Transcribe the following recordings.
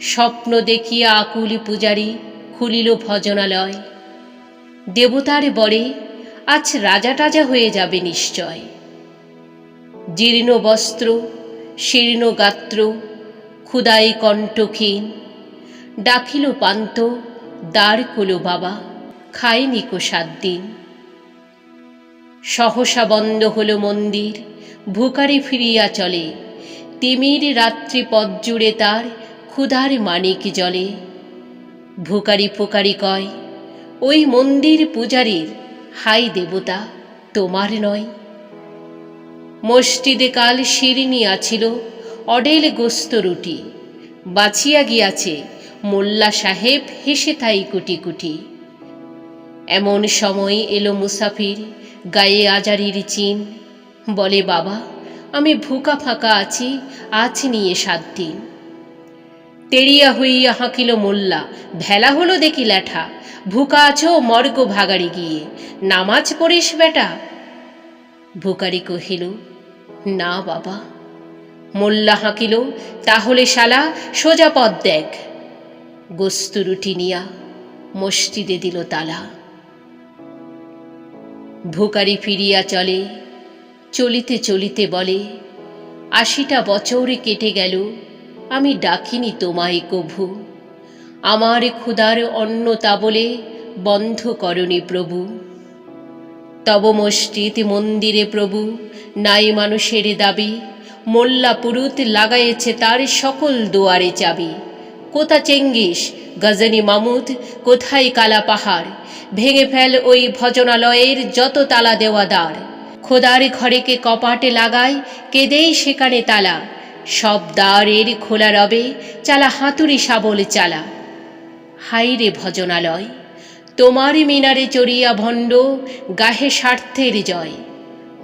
স্বপ্ন দেখিয়া আকুল পূজারি খুলিল ভজনালয়। দেবতার বরে আজ রাজা টাজা হয়ে যাবে নিশ্চয়। জীর্ণ বস্ত্র, শীর্ণ গাত্র, ক্ষুদায় কণ্ঠক্ষীণ, ডাকিল পান্ত দাঁড় কলো বাবা খায়নি কো সাত দিন। সহসা বন্ধ হলো মন্দির, ভুকারি ফিরিয়া চলে, তিমির রাত্রি পথ জুড়ে তার ক্ষুধার মানিক জলে। ভুকারি ফোকারি কয়, ওই মন্দির পূজারীর হাই দেবতা তোমার নয়। মসজিদে কাল শিরিনি আছিল, অডেল গোস্ত রুটি। বাছিয়া গিয়াছে মোল্লা সাহেব হেসে তাই কুটি কুটি। এমন সময় এলো মুসাফির গায়ে আজারির চিন। বলে, বাবা, আমি ভুকা ফাঁকা আছি, আজ নিয়ে সাত দিন। তেড়িয়া হইয়া হাঁকিল মোল্লা, ভেলা হলো দেখি ল্যাঠা, ভুকা আছো মর্গ ভাগাড়ি গিয়ে, নামাজ পড়িস বেটা? ভুকারি কহিল, না বাবা। মোল্লা হাঁকিল, তাহলে শালা সোজা পথ দেখ। গোস্তু রুটি নিয়া মসজিদে দিল তালা। ভুকারি ফিরিয়া চলে, চলিতে চলিতে বলে, আশিটা বছরে কেটে গেল আমি ডাকিনি তোমায় কভু। আমার ক্ষুধার অন্ন তা বলে বন্ধ করনি প্রভু। তব মসজিদ মন্দিরে প্রভু, নাই মানুষের দাবি। মোল্লা পুরুত লাগাইছে তার সকল দুয়ারে চাবি। কোথা চেঙ্গিস, গজনী মামুদ? কোথায় কালা পাহাড়? ভেঙে ফেল ওই ভজনালয়ের যত তালা দেওয়া দ্বার খোদার ঘরেকে কপাটে লাগায়, কেদেই সেখানে তালা। সব দ্বারের খোলা রবে, চালা হাতুড়ি শাবল চালা। হাইরে ভজনালয়, তোমার মিনারে চড়িয়া ভণ্ড, গাহে স্বার্থের জয়।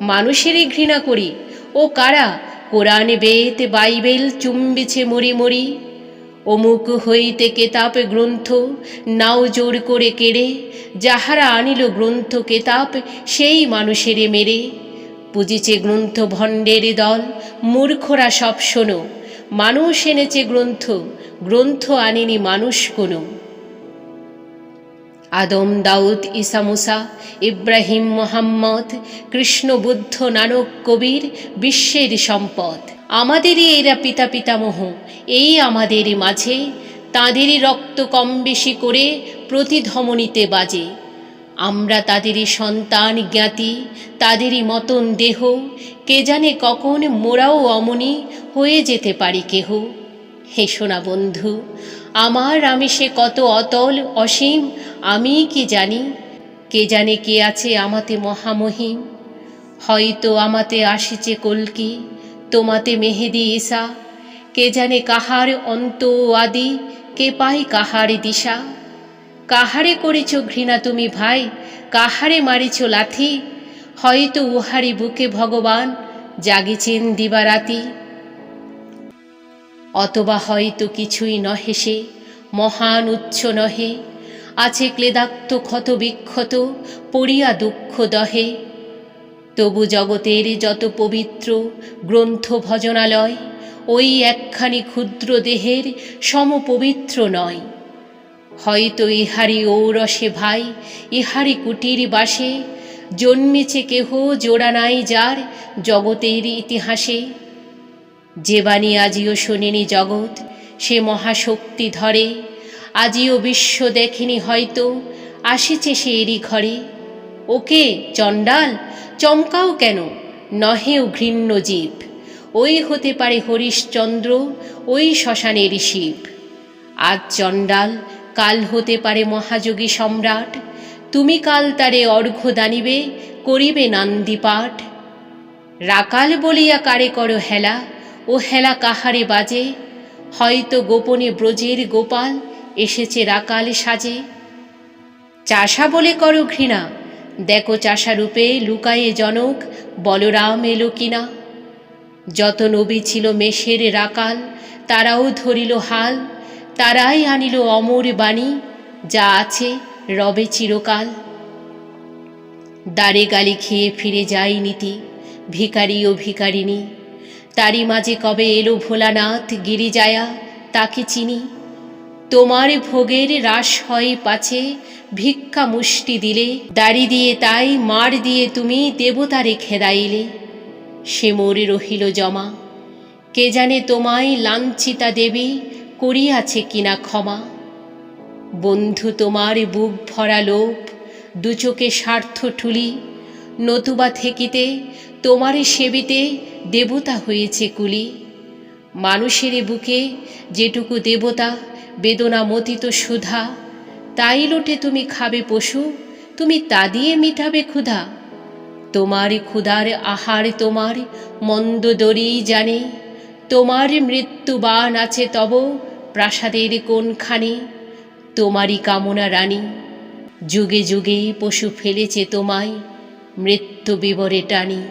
মানুষেরই ঘৃণা করি, ও কারা? কোরআন বেত বাইবেল চুম্বিছে মরি মরি। অমুক হইতে কেতাব গ্রন্থ, নাও জোর করে কেড়ে, যাহারা আনিল গ্রন্থ কেতাব, সেই মানুষেরে মেরে। পুজিছে গ্রন্থ ভণ্ডের দল, মূর্খরা সব শোনো। মানুষ এনেছে গ্রন্থ গ্রন্থ আনেনি মানুষ কোনো। আদম দাউদ ইসা মুসা, ইব্রাহিম মোহাম্মদ, কৃষ্ণ বুদ্ধ নানক কবির বিশ্বের সম্পদ। আমাদেরই এরা পিতা পিতামহ, এই আমাদের মাঝে। তাঁদেরই রক্ত কম বেশি করে প্রতিধমনীতে বাজে। আমরা তাদেরই সন্তান জ্ঞাতি, তাদেরই মতন দেহ, কে জানে কখন মোরাও অমনি হয়ে যেতে পারি কেহ। হে সোনা বন্ধু, আমার আমি সে কত অতল অসীম, আমি কি জানি? কে জানে কে আছে আমাতে মহামহিম? হয়তো আমাতে আসিছে কলকি, তোমাতে মেহেদি ঈশা। কে জানে কাহার অন্ত আদি, কে পাই কাহার দিশা? কাহারে করেছ ঘৃণা তুমি ভাই? কাহারে মারিছ লাথি? হয়তো উহারি বুকে ভগবান জাগিছেন দিবারাতি। অতবা হয়তো কিছুই নহে সে, মহান উচ্চ নহে। আছে ক্লেদাক্ত ক্ষত বিক্ষত, পড়িয়া দুঃখ দহে। তবু জগতের যত পবিত্র গ্রন্থ ভজনালয়, ওই একখানি ক্ষুদ্র দেহের সমপবিত্র নয়। হয়তো ইহারি ঔরসে ভাই ইহারি কুটির বাসে, জন্মেছে কেহ জোড়া নাই যার জগতের ইতিহাসে। যে বাণী আজিও শোনেনি জগৎ, সে মহাশক্তি ধরে। আজিও বিশ্ব দেখেনি হয়তো, আসিছে সে এরই ঘরে। ওকে চণ্ডাল, চমকাও কেন? নহেও ঘৃণ্য জীব। ওই হতে পারে হরিশচন্দ্র ওই শ্মশানের শিব। আজ চণ্ডাল কাল হতে পারে মহাযোগী সম্রাট। তুমি কাল তারে অর্ঘ্য দানিবে, করিবে নান্দিপাঠ রাকাল বলিয়া কারে করো হেলা, ও হেলা কাহারে বাজে। হয়তো গোপনে ব্রজের গোপাল এসেছে রাকাল সাজে। চাষা বলে করো ঘৃণা, দেখো চাষা রূপে লুকায়ে জনক বলরাম এলো কিনা। যত নবী ছিল মেষের রাকাল, তারাও ধরিল হাল তারাই আনিল অমর বাণী, যা আছে রবে চিরকাল। দাঁড়ে গালি খেয়ে ফিরে যায় নীতি, ভিখারি ও ভিখারিনী তারই মাঝে কবে এলো ভোলানাথ গিরিজায়া, তাকে চিনি। তোমার ভোগের রাস হয় পাছে, ভিক্ষা মুষ্টি দিলে। দাড়ি দিয়ে তাই মার দিয়ে তুমি দেবতারে খেদাইলে। সে মোরে রহিল জমা। কে জানে তোমায় লাঞ্ছিতা দেবী করিয়াছে কিনা ক্ষমা? বন্ধু, তোমার বুক ভরা লোভ, দু চোখে স্বার্থ ঠুলি, নতুবা থেকিতে, তোমারে সেবিতে দেবতা হয়েছে কুলি। মানুষের বুকে যেটুকু দেবতা, বেদনা মতিত সুধা, তাই লোটে তুমি খাবে পশু, তুমি তা দিয়ে মিটাবে ক্ষুধা। তোমার ক্ষুধার আহার তোমার মন্দ দরি জানে। তোমার মৃত্যুবান আছে তব প্রাসাদের কোনখানে? তোমারই কামনা রানী। যুগে যুগে পশু ফেলেছে তোমায়, মৃত্যু বিবরে টানি।